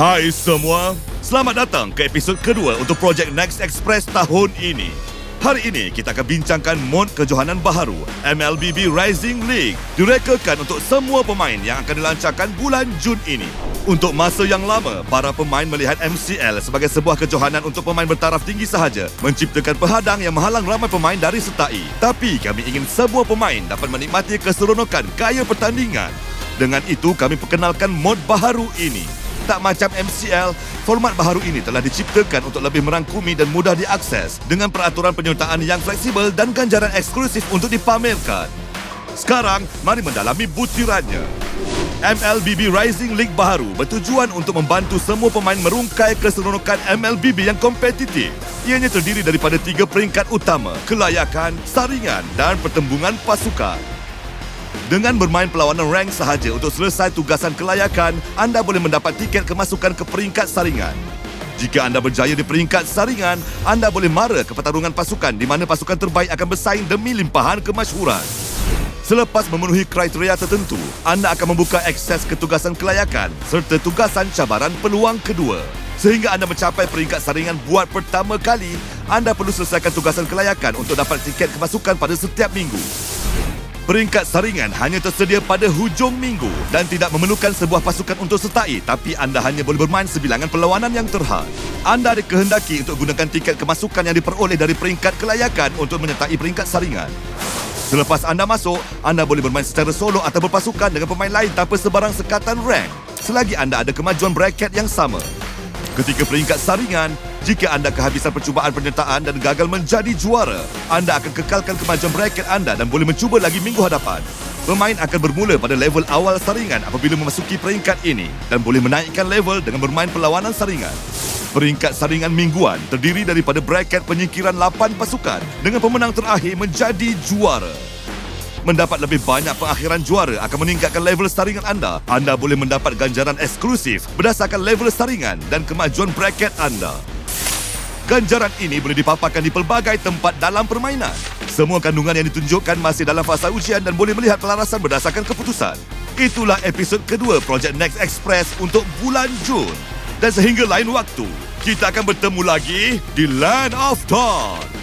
Hai semua, selamat datang ke episod kedua untuk projek Next Express tahun ini. Hari ini kita akan bincangkan mod kejohanan baharu MLBB Rising League direkakan untuk semua pemain yang akan dilancarkan bulan Jun ini. Untuk masa yang lama, para pemain melihat MCL sebagai sebuah kejohanan untuk pemain bertaraf tinggi sahaja, menciptakan penghadang yang menghalang ramai pemain dari sertai. Tapi kami ingin semua pemain dapat menikmati keseronokan gaya pertandingan. Dengan itu, kami perkenalkan mod baharu ini. Tak macam MCL, format baharu ini telah diciptakan untuk lebih merangkumi dan mudah diakses dengan peraturan penyertaan yang fleksibel dan ganjaran eksklusif untuk dipamerkan. Sekarang, mari mendalami butirannya. MLBB Rising League baharu bertujuan untuk membantu semua pemain merungkai keseronokan MLBB yang kompetitif. Ianya terdiri daripada tiga peringkat utama, kelayakan, saringan dan pertembungan pasukan. Dengan bermain perlawanan rank sahaja untuk selesai tugasan kelayakan, anda boleh mendapat tiket kemasukan ke peringkat saringan. Jika anda berjaya di peringkat saringan, anda boleh mara ke pertarungan pasukan di mana pasukan terbaik akan bersaing demi limpahan kemasyhuran. Selepas memenuhi kriteria tertentu, anda akan membuka akses ke tugasan kelayakan serta tugasan cabaran peluang kedua. Sehingga anda mencapai peringkat saringan buat pertama kali, anda perlu selesaikan tugasan kelayakan untuk dapat tiket kemasukan pada setiap minggu. Peringkat saringan hanya tersedia pada hujung minggu dan tidak memerlukan sebuah pasukan untuk sertai tapi anda hanya boleh bermain sebilangan perlawanan yang terhad. Anda dikehendaki untuk gunakan tiket kemasukan yang diperoleh dari peringkat kelayakan untuk menyertai peringkat saringan. Selepas anda masuk, anda boleh bermain secara solo atau berpasukan dengan pemain lain tanpa sebarang sekatan rank selagi anda ada kemajuan bracket yang sama. Ketika peringkat saringan, jika anda kehabisan percubaan penyertaan dan gagal menjadi juara, anda akan kekalkan kemajuan bracket anda dan boleh mencuba lagi minggu hadapan. Pemain akan bermula pada level awal saringan apabila memasuki peringkat ini dan boleh menaikkan level dengan bermain perlawanan saringan. Peringkat saringan mingguan terdiri daripada bracket penyingkiran 8 pasukan dengan pemenang terakhir menjadi juara. Mendapat lebih banyak pengakhiran juara akan meningkatkan level saringan anda. Anda boleh mendapat ganjaran eksklusif berdasarkan level saringan dan kemajuan bracket anda. Ganjaran ini boleh dipaparkan di pelbagai tempat dalam permainan. Semua kandungan yang ditunjukkan masih dalam fasa ujian dan boleh melihat kelarasan berdasarkan keputusan. Itulah episod kedua projek Next Express untuk bulan Jun. Dan sehingga lain waktu, kita akan bertemu lagi di Land of Dawn.